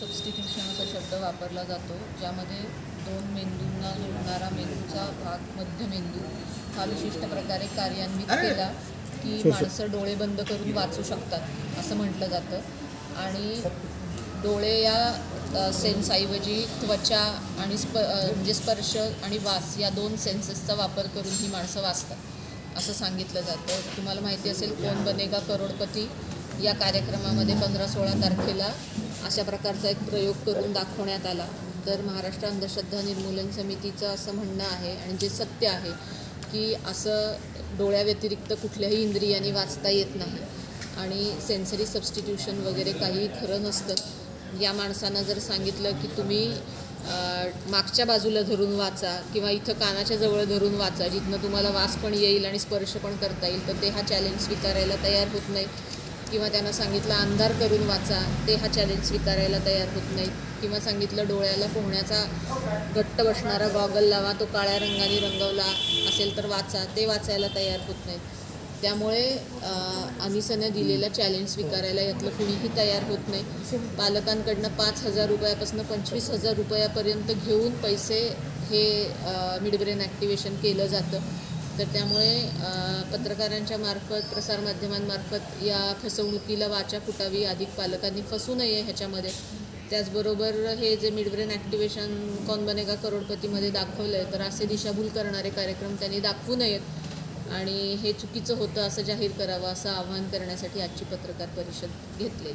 Substitution असा शब्द वापरला जातो ज्यामध्ये दोन मेंदूंना जोडणारा मेंदूचा भाग मध्य मेंदू हा विशिष्ट प्रकारे कार्यान्वित केला की माणसं डोळे बंद करून वाचू शकतात असं म्हटलं जातं. आणि डोळे या सेन्सऐवजी त्वचा आणि स्प म्हणजे स्पर्श आणि वास या दोन सेन्सेसचा वापर करून ही माणसं वाचतात असं सांगितलं जातं. तुम्हाला माहिती असेल कोण बनेगा करोडपती या कार्यक्रमामध्ये पंधरा सोळा तारखेला अशा प्रकारचा एक प्रयोग करून दाखवण्यात आला. तर महाराष्ट्र अंधश्रद्धा निर्मूलन समितीचं असं म्हणणं आहे आणि जे सत्य आहे की असं डोळ्याव्यतिरिक्त कुठल्याही इंद्रियाने वाचता येत नाही आणि सेन्सरी सबस्टिट्यूशन वगैरे काही खरं नसतं. या माणसानं जर सांगितलं की तुम्ही मागच्या बाजूला धरून वाचा किंवा इथं कानाच्या जवळ धरून वाचा जिथनं तुम्हाला वास पण येईल आणि स्पर्श पण करता येईल तर ते हा चॅलेंज स्वीकारायला तयार होत नाही. किंवा त्यांना सांगितलं अंधार करून वाचा ते हा चॅलेंज स्वीकारायला तयार होत नाहीत. किंवा सांगितलं डोळ्याला पोहण्याचा घट्ट बसणारा गॉगल लावा तो काळ्या रंगाने रंगवला असेल तर वाचा ते वाचायला तयार होत नाहीत. त्यामुळे अ, दिलेला चॅलेंज स्वीकारायला यातलं कुणीही तयार होत नाही. पालकांकडनं पाच हजार रुपयापासून पंचवीस हजार रुपयापर्यंत घेऊन पैसे हे मिडब्रेन ॲक्टिवेशन केलं जातं. तर त्यामुळे पत्रकारांच्या मार्फत प्रसारमाध्यमांमार्फत या फसवणुकीला वाचा फुटावी अधिक पालकांनी फसू नये ह्याच्यामध्ये. त्याचबरोबर हे जे मिडब्रेन ॲक्टिवेशन कॉन बनेगा करोडपतीमध्ये दाखवलं आहे तर असे दिशाभूल करणारे कार्यक्रम त्यांनी दाखवू नयेत. आणि हे चुकीचं होतं असं जाहीर करावं असं आवाहन करण्यासाठी आजची पत्रकार परिषद घेतलेली.